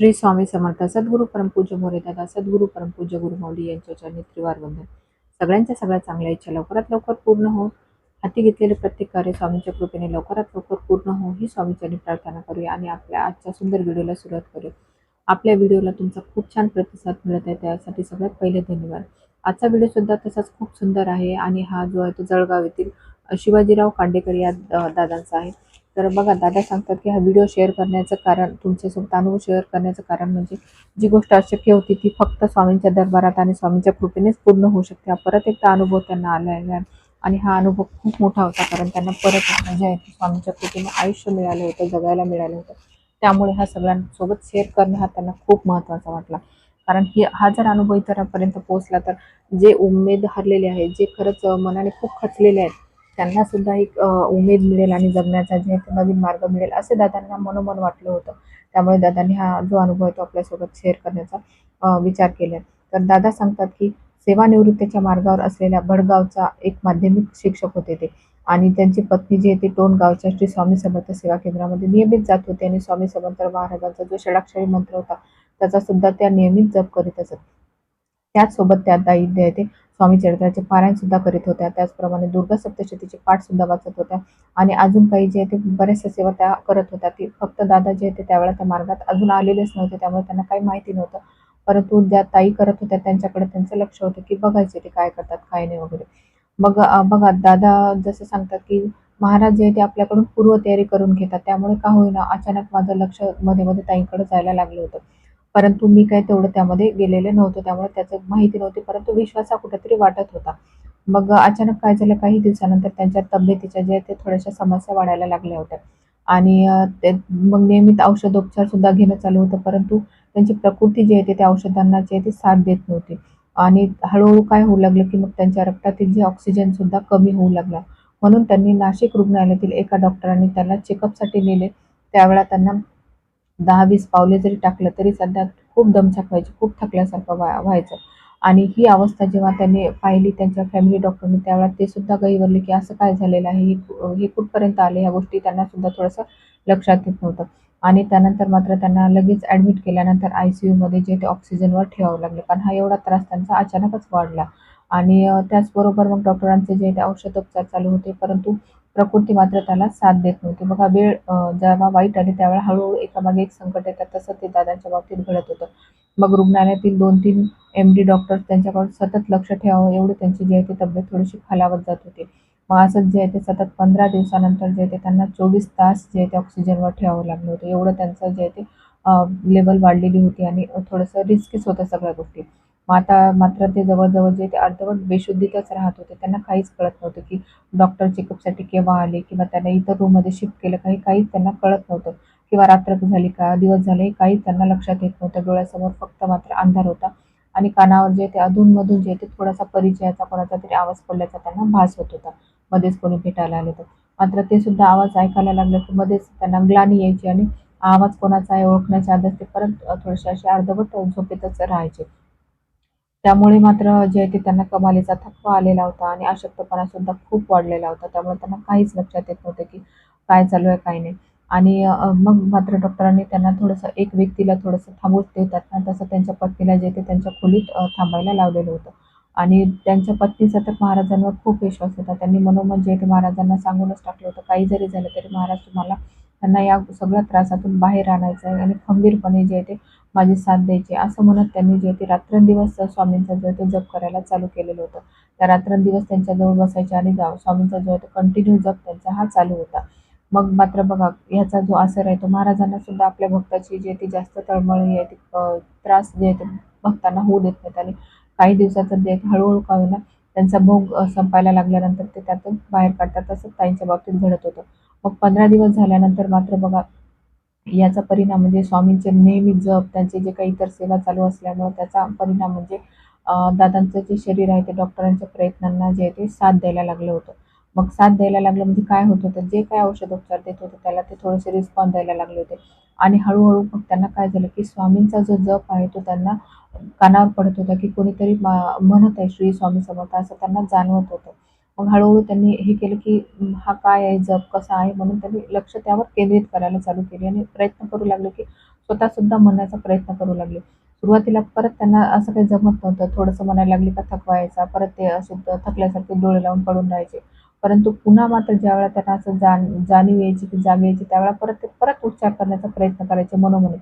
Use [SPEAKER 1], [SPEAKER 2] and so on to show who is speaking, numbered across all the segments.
[SPEAKER 1] श्री स्वामी समर्थ सद्गुरू परमपूज्य मोरे दादा सद्गुरू परमपूज्य गुरु मौली यांच्या चरणी त्रिवार वंदन. सगळ्यांच्या सगळ्या चांगल्या इच्छा लवकरात लवकर पूर्ण हो हाती घेतलेले प्रत्येक कार्य स्वामींच्या कृपेने लवकरात लवकर पूर्ण हो ही स्वामीच्यांनी प्रार्थना करूया आणि आपल्या आजच्या सुंदर व्हिडिओला सुरुवात करूया. आपल्या व्हिडिओला तुमचा खूप छान प्रतिसाद मिळत आहे त्यासाठी सगळ्यात पहिले धन्यवाद. आजचा व्हिडिओ सुद्धा तसाच खूप सुंदर आहे आणि हा जो आहे तो जळगाव येथील शिवाजीराव कांडेकर या द- दादांचा आहे. तर बघा दादा सांगतात की हा व्हिडिओ शेअर करण्याचं कारण तुमच्यासोबत अनुभव शेअर करण्याचं कारण म्हणजे जी गोष्ट अशक्य होती ती फक्त स्वामींच्या दरबारात आणि स्वामींच्या कृपेनेच पूर्ण होऊ शकते. हा परत एकदा अनुभव त्यांना आलेला आहे आणि हा अनुभव खूप मोठा होता कारण त्यांना परत म्हणजे आहे स्वामींच्या कृपेने आयुष्य मिळालं होतं जगायला मिळालं होतं. त्यामुळे हा सगळ्यांसोबत शेअर करणं हा त्यांना खूप महत्त्वाचा वाटला. कारण ही हा जर अनुभव इतरांपर्यंत पोहोचला तर जे उमेद हरलेले आहेत जे खरंच मनाने खूप खचलेले आहेत त्यांना सुद्धा एक उमेद मिळेल आणि जगण्याचा जे आहे ते नवीन मार्ग मिळेल असे दादांना मनोमन वाटलं होतं. त्यामुळे दादांनी हा जो अनुभव आहे तो आपल्यासोबत शेअर करण्याचा विचार केला. तर दादा सांगतात की सेवानिवृत्तीच्या मार्गावर असलेल्या भडगावचा एक माध्यमिक शिक्षक होते ते. आणि त्यांची पत्नी जी आहे ती टोणगावच्या श्री स्वामी समर्थ सेवा केंद्रामध्ये नियमित जात होते आणि स्वामी समर्थ महाराजांचा जो षडाक्षरी मंत्र होता त्याचा सुद्धा त्या नियमित जप करीत असत. त्याचसोबत त्या ताई आहे ते स्वामी चरित्राचे पारायण सुद्धा करीत होत्या. त्याचप्रमाणे दुर्गा सप्तशतीचे पाठ सुद्धा वाचत होत्या. आणि अजून काही जे आहे ते बऱ्याचशा सेवा त्या करत होत्या. ती फक्त दादा जे होते ते त्यावेळेला त्या मार्गात अजून आलेलेच नव्हते. त्यामुळे त्यांना काही माहिती नव्हतं. परंतु ज्या ताई करत होत्या त्यांच्याकडे त्यांचं लक्ष होतं की बघायचे ते काय करतात काय नाही वगैरे. मग बघा दादा जसं सांगतात की महाराज जे आहे ते आपल्याकडून पूर्वतयारी करून घेतात. त्यामुळे का होईना अचानक माझं लक्षमध्ये मध्ये ताईंकडे जायला लागलं होतं. परंतु मी काय तेवढं त्यामध्ये गेलेलं नव्हतं त्यामुळे त्याचं माहिती नव्हती परंतु विश्वास हा कुठेतरी वाटत होता. मग अचानक काय झालं काही दिवसानंतर त्यांच्या तब्येतीच्या जे आहे ते थोड्याशा समस्या वाढायला लागल्या होत्या. आणि ते मग नियमित औषधोपचार सुद्धा घेणं चालू होतं परंतु त्यांची प्रकृती जी आहे ते त्या औषधांना जी आहे ती साथ देत नव्हती. आणि हळूहळू काय होऊ लागलं की मग त्यांच्या रक्तातील जे ऑक्सिजन सुद्धा कमी होऊ लागला. म्हणून त्यांनी नाशिक रुग्णालयातील एका डॉक्टरांनी त्यांना चेकअपसाठी नेले. त्यावेळा त्यांना दहा वीस पावले जरी टाकलं तरी सध्या खूप दमछाक व्हायची खूप थकल्यासारखं व्हा व्हायचं. आणि ही अवस्था जेव्हा त्यांनी पाहिली त्यांच्या फॅमिली डॉक्टरने त्यावेळेला ते सुद्धा गहीवरले की असं काय झालेलं आहे? हे हे कुठपर्यंत आले? ह्या गोष्टी त्यांना सुद्धा थोडंसं लक्षात येत नव्हतं. आणि त्यानंतर मात्र त्यांना लगेच ॲडमिट केल्यानंतर आय सी यूमध्ये जे ते ऑक्सिजनवर ठेवावं लागलं. कारण हा एवढा त्रास त्यांचा अचानकच वाढला. आणि त्याचबरोबर मग डॉक्टरांचे जे ते औषधोपचार चालू होते परंतु प्रकृती मात्र त्याला साथ देत नव्हती. बघा वेळ जेव्हा वाईट आली त्यावेळेला हळूहळू एकामागे एक संकट येतात तसं ते दादांच्या बाबतीत घडत होतं. मग रुग्णालयातील दोन तीन एम डी डॉक्टर्स त्यांच्याकडून सतत लक्ष ठेवावं एवढी त्यांची जी आहे ती तब्येत थोडीशी खालावत जात होती. मग असंच जे आहे ते सतत पंधरा दिवसानंतर जे आहे ते त्यांना चोवीस तास जे आहे ते ऑक्सिजनवर ठेवावं लागलं होतं. एवढं त्यांचं जे आहे ते लेवल वाढलेली होती आणि थोडंसं रिस्कीच होतं सगळ्या गोष्टी. माता मात्र ते जवळजवळ जे ते अर्धवट बेशुद्धीतच राहत होते त्यांना काहीच कळत नव्हतं की डॉक्टर चेकअपसाठी केव्हा आले किंवा त्यांना इतर रूममध्ये शिफ्ट केलं काही काहीच त्यांना कळत नव्हतं. किंवा रात्र झाली का दिवस झाले काहीच त्यांना लक्षात येत नव्हतं. डोळ्यासमोर फक्त मात्र अंधार होता आणि कानावर जे ते अधूनमधून जे ते थोडासा परिचयाचा कोणाचा तरी आवाज पडल्याचा त्यांना भास होत होता. मध्येच कोणी भेटायला आले तर. मात्र ते सुद्धा आवाज ऐकायला लागले की मध्येच त्यांना ग्लानी यायची आणि आवाज कोणाचा आहे ओळखण्याच्या आधार ते परत थोडेसे असे अर्धवट झोपेतच राहायचे. त्यामुळे मात्र जे आहे ते त्यांना कमालीचा थकवा आलेला होता आणि अशक्तपणा सुद्धा खूप वाढलेला होता. त्यामुळे त्यांना काहीच लक्षात येत नव्हतं की काय चालू आहे काय नाही. आणि मग मात्र डॉक्टरांनी त्यांना थोडंसं एक व्यक्तीला थोडंसं थांबूच देतात. ना तसं त्यांच्या पत्नीला जे ते त्यांच्या खोलीत थांबायला लावलेलं होतं. आणि त्यांच्या पत्नीचा तर महाराजांवर खूप विश्वास होता. त्यांनी मनोमन जे ते महाराजांना सांगूनच टाकलं होतं. काही जरी झालं तरी महाराज तुम्हाला त्यांना या सगळ्या त्रासातून बाहेर आणायचं आहे. आणि खंबीरपणे जे आहे ते माझी साथ द्यायची. असं म्हणत त्यांनी जे ते रात्रंदिवस स्वामींचा जो आहे तो जप करायला चालू केलेलं होतं. त्या रात्रंदिवस त्यांच्याजवळ बसायचे आणि जा स्वामींचा जो आहे तो कंटिन्यू जप त्यांचा हा चालू होता. मग मात्र बघा ह्याचा जो असर आहे तो महाराजांना सुद्धा आपल्या भक्ताची जी ती जास्त तळमळ आहे ती त्रास जे आहे ते भक्तांना होऊ देत नाहीत. आणि काही दिवसाचं जे हळूहळू का होईना त्यांचा भोग संपायला लागल्यानंतर ते त्यातून बाहेर काढतात. तसंच ताईंच्या बाबतीत घडत होतं. मग पंधरा दिवस झाल्यानंतर मात्र बघा याचा परिणाम म्हणजे स्वामींचे नेहमी जप त्यांचे जे काही इतर सेवा चालू असल्यामुळे त्याचा परिणाम म्हणजे दादांचं जे शरीर आहे ते डॉक्टरांच्या प्रयत्नांना जे आहे ते साथ द्यायला लागलं होतं. मग साथ द्यायला लागलं म्हणजे काय होत होतं? जे काय औषधोपचार देत होते त्याला ते थोडेसे रिस्पॉन्स द्यायला लागले होते. आणि हळूहळू मग त्यांना काय झालं की स्वामींचा जो जप आहे तो त्यांना कानावर पडत होता की कोणीतरी मा- म्हणत आहे श्री स्वामी समर्थ असं त्यांना जाणवत होतं. मग हळूहळू त्यांनी हे केलं की हा काय आहे जप कसा आहे? म्हणून त्यांनी लक्ष त्यावर केंद्रित करायला चालू केली आणि प्रयत्न करू लागले की स्वतःसुद्धा म्हणण्याचा प्रयत्न करू लागले. सुरुवातीला परत त्यांना असं काही जमत नव्हतं. थोडंसं म्हणायला लागले का थकवायचा परत ते असे थकल्यासारखे डोळे लावून पडून राहायचे. परंतु पुन्हा मात्र ज्यावेळेला त्यांना असं जाण जाणीव यायची की जाग यायची त्यावेळेला परत ते परत उच्चार करण्याचा प्रयत्न करायचे मनोमनी.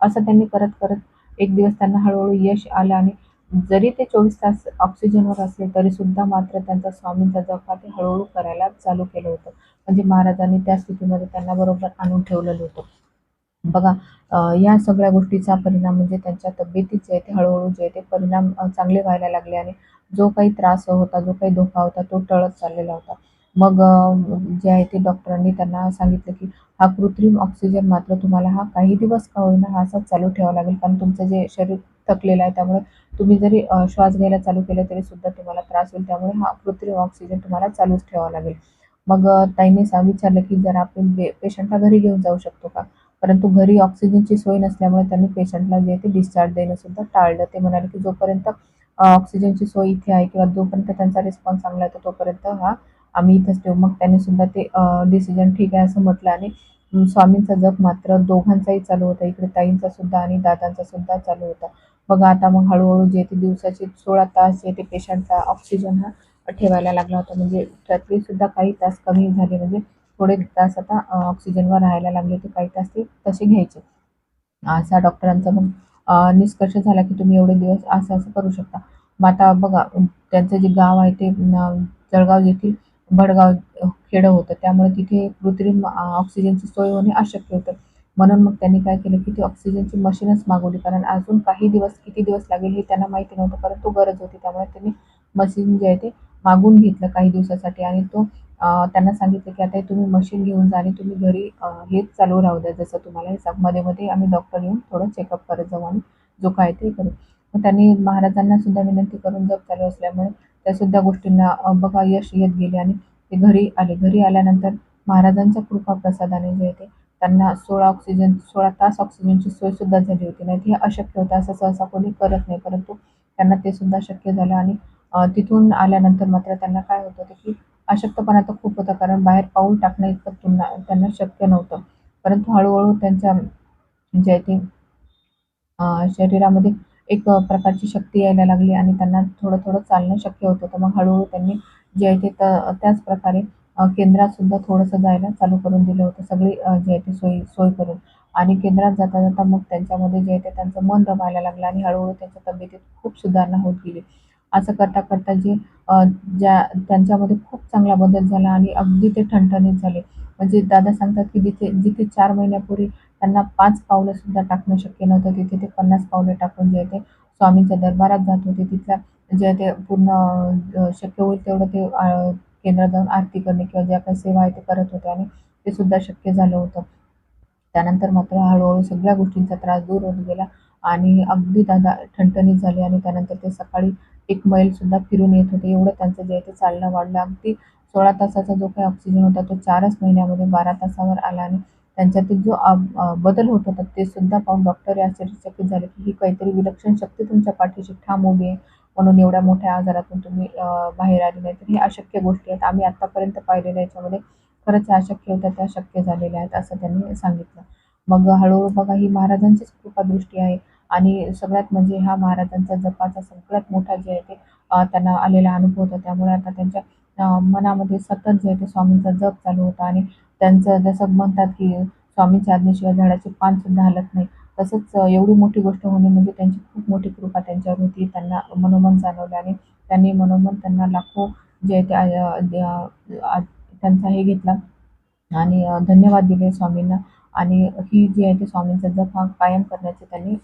[SPEAKER 1] असं त्यांनी करत करत एक दिवस त्यांना हळूहळू यश आलं आणि जरी ते चोवीस तास ऑक्सिजनवर असले तरी सुद्धा मात्र त्यांचा स्वामींचा जपा ते हळूहळू करायला चालू केलं होतं. म्हणजे महाराजांनी त्या स्थितीमध्ये त्यांना बरोबर आणून ठेवलेलं होतं. बघा या सगळ्या गोष्टीचा परिणाम म्हणजे त्यांच्या तब्येतीच जे आहे ते हळूहळू जे आहे ते परिणाम चांगले व्हायला लागले आणि जो काही त्रास होता जो काही धोका होता तो टळत चाललेला होता. मग जे आहे ते डॉक्टरांनी त्यांना सांगितलं की हा कृत्रिम ऑक्सिजन मात्र तुम्हाला हा काही दिवस का होईना हा असाच चालू ठेवावा लागेल कारण तुमचं जे शरीर थकलेलं आहे त्यामुळे तुम्ही जरी श्वास घ्यायला चालू केलं तरी सुद्धा तुम्हाला त्रास होईल. त्यामुळे हा कृत्रिम ऑक्सिजन तुम्हाला चालूच ठेवावा लागेल. मग ताईने ताईंनी विचारलं की जर आपण पेशंटला घरी घेऊन जाऊ शकतो का? परंतु घरी ऑक्सिजनची सोय नसल्यामुळे त्यांनी पेशंटला जे ते डिस्चार्ज देणं सुद्धा टाळलं. ते म्हणाले की जोपर्यंत ऑक्सिजनची सोय इथे आहे किंवा जोपर्यंत त्यांचा रिस्पॉन्स चांगला आहे तोपर्यंत हा आम्ही इथंच ठेवू. मग त्यांनी सुद्धा ते डिसिजन ठीक आहे असं म्हटलं आणि स्वामींचा जप मात्र दोघांचाही चालू होता. इकडे ताईंचा सुद्धा आणि दादांचा सुद्धा चालू होता. बघा आता मग हळूहळू जे ते दिवसाचे सोळा तास जे ते पेशंटचा ऑक्सिजन हा ठेवायला लागला होता. म्हणजे त्यातले सुद्धा काही तास कमी झाले. म्हणजे थोडे तास आता ऑक्सिजनवर राहायला लागले होते. काही तास ते तसे घ्यायचे. असा डॉक्टरांचा मग निष्कर्ष झाला की तुम्ही एवढे दिवस असं असं करू शकता. मग आता बघा त्यांचं जे गाव आहे ते जळगाव येथील भडगाव खेडं होतं. त्यामुळे तिथे कृत्रिम ऑक्सिजनची सोय होणे अशक्य होतं. म्हणून मग त्यांनी काय केलं की ती ऑक्सिजनची मशीनच मागवली. कारण अजून काही दिवस किती दिवस लागेल हे त्यांना माहिती नव्हतं परंतु गरज होती. त्यामुळे त्यांनी मशीन जे आहे ते मागून घेतलं काही दिवसासाठी. आणि तो त्यांना सांगितलं की आता हे तुम्ही मशीन घेऊन जा आणि तुम्ही घरी हेच चालू राहू द्या. जसं तुम्हाला हे सांगमध्ये मध्ये आम्ही डॉक्टर येऊन थोडं चेकअप करत जाऊ आणि जो काय ते करू. मग त्यांनी महाराजांना सुद्धा विनंती करून जप चालू असल्यामुळे त्या सुद्धा गोष्टींना बघा यश येत गेले आणि ते घरी आले. घरी आल्यानंतर महाराजांच्या कृपा प्रसादाने जे आहे ते त्यांना सोळा ऑक्सिजन सोळा तास ऑक्सिजनची सोय सुद्धा झाली होती. नाही हे अशक्य होतं असं सहसा कोणी करत नाही. परंतु त्यांना ते सुद्धा शक्य झालं. आणि तिथून आल्यानंतर मात्र त्यांना काय होत होतं की अशक्तपणा तर खूप होता. कारण बाहेर पाऊल टाकणं इतकं पुन्हा त्यांना शक्य नव्हतं. परंतु हळूहळू त्यांच्या जे ते शरीरामध्ये एक प्रकारची शक्ती यायला लागली आणि त्यांना थोडं थोडं चालणं शक्य होत होतं. मग हळूहळू त्यांनी जे आहे ते त त्याच प्रकारे केंद्रात सुद्धा थोडंसं जायला चालू करून दिलं होतं. सगळी जे आहे ते सोय सोय करून. आणि केंद्रात जाता जाता मग त्यांच्यामध्ये जे आहे ते त्यांचं मन रमायला लागलं आणि हळूहळू त्यांच्या तब्येतीत खूप सुधारणा होत गेली. असं करता करता जे ज्या त्यांच्यामध्ये खूप चांगला बदल झाला आणि अगदी ते ठणठणीत झाले. म्हणजे दादा सांगतात की जिथे जिथे चार महिन्यापूर्वी त्यांना पाच पावलं सुद्धा टाकणं शक्य नव्हतं तिथे ते पन्नास पावलं टाकून जे आहे ते स्वामींच्या दरबारात जात होते. तिथल्या जे आहे ते पूर्ण शक्य होईल तेवढं ते केंद्रात जाऊन आरती करणे किंवा ज्या काही सेवा आहे ते करत होते आणि ते सुद्धा शक्य झालं होतं. त्यानंतर मात्र हळूहळू सगळ्या गोष्टींचा त्रास दूर होत गेला आणि अगदी दादा ठणठणीत झाले आणि त्यानंतर ते सकाळी एक मैल सुद्धा फिरून येत होते. एवढं त्यांचं जे आहे ते चालणं वाढलं. अगदी सोळा तासाचा जो काही ऑक्सिजन होता तो चारच महिन्यामध्ये बारा तासावर आला आणि त्यांच्यातील जो बदल होत होता ते सुद्धा पाहून डॉक्टर आश्चर्यचकित झाले की ही काहीतरी विलक्षण शक्ती तुमच्या पाठीशी ठाम उभी आहे. म्हणून एवढ्या मोठ्या आजारातून तुम्ही बाहेर आले नाही तर हे अशक्य गोष्टी आहेत. आम्ही आत्तापर्यंत पाहिलेल्या याच्यामध्ये खरंच ह्या अशक्य होत्या त्या शक्य झालेल्या आहेत असं त्यांनी सांगितलं. मग हळूहळू बघा ही महाराजांचीच कृपादृष्टी आहे. आणि सगळ्यात म्हणजे हा महाराजांचा जपाचा सगळ्यात मोठा जे आहे ते त्यांना आलेला अनुभव होता. त्यामुळे आता त्यांच्या मनामध्ये सतत जे आहे ते स्वामींचा जप चालू होता. आणि त्यांचं जसं म्हणतात की स्वामींच्या आज्ञेशिवाय झाडाचे पान सुद्धा हलत नाही. तसंच एवढी मोठी गोष्ट होणे म्हणजे त्यांची खूप मोठी कृपा त्यांच्यावर होती त्यांना मनोमन जाणवले आणि त्यांनी मनोमन त्यांना लाखो जे आहे ते त्यांचा हे घेतला. आणि धन्यवाद दिले स्वामींना. आणि ही जी आहे ते स्वामींचा जप हा कायम करण्याचे त्यांनी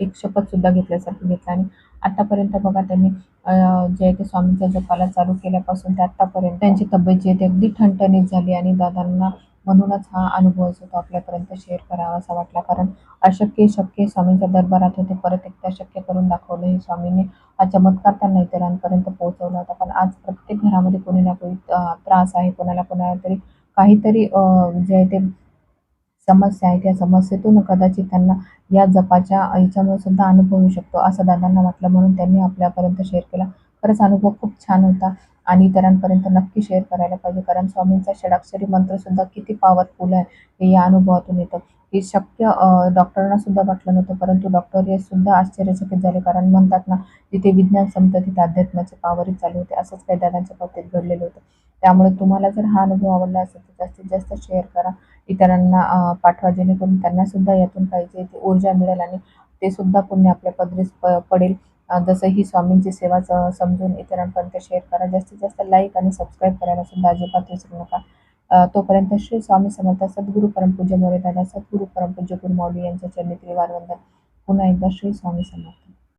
[SPEAKER 1] एक शपथसुद्धा घेतल्यासारखी घेतल्यासारखं घेतलं. आणि आतापर्यंत बघा त्यांनी जे आहे ते स्वामींच्या जपाला चालू केल्यापासून ते आत्तापर्यंत त्यांची तब्येत जी आहे ती अगदी ठणठणीत झाली. आणि दादांना म्हणूनच हा अनुभव जो तो आपल्यापर्यंत शेअर करावा असा वाटला. कारण अशक्य शक्य स्वामींच्या दरबारात होते. परत एकदा शक्य करून दाखवलं हे स्वामींनी. हा चमत्कार त्यांना इतरांपर्यंत पोहोचवला होता. पण आज प्रत्येक घरामध्ये कोणी ना कोणी त्रास आहे. कोणाला कोणाला तरी काहीतरी जे आहे ते समस्या आहे. त्या समस्येतून कदाचित त्यांना या जपाच्या याच्यामुळे सुद्धा अनुभव येऊ शकतो असं दादांना वाटलं. म्हणून त्यांनी आपल्यापर्यंत शेअर केला. खरंच अनुभव खूप छान होता. आणि इतरांपर्यंत नक्की शेअर करायला पाहिजे. कारण स्वामींचा षडाक्षरी मंत्र सुद्धा किती पॉवरफुल आहे हे या अनुभवातून येतं. हे शक्य डॉक्टरांना सुद्धा वाटलं नव्हतं परंतु डॉक्टर हे सुद्धा आश्चर्यचकित झाले. कारण म्हणतात ना जिथे विज्ञान संपतं तिथे अध्यात्माचे पावरही चालू होते. असंच काही दादांच्या बाबतीत घडलेलं होतं. त्यामुळे तुम्हाला जर हा अनुभव आवडला असेल तर जास्तीत जास्त शेअर करा. इतरांना पाठवा जेणेकरून त्यांना सुद्धा यातून पाहिजे ते ऊर्जा मिळेल आणि ते सुद्धा पुण्य आपल्या पदरीस प पडेल. जसं ही स्वामींची सेवा समजून इतरांपर्यंत शेअर करा. जास्तीत जास्त लाईक आणि सबस्क्राईब करायला सुद्धा अजिबात विसरू नका. तोपर्यंत श्री स्वामी समर्थ सद्गुरू परमपूज्य मोरे दादा सद्गुरू परमपूज्य गुरुमौली यांच्या चरणी त्रिवार वंदन. पुन्हा एकदा श्री स्वामी समर्थ.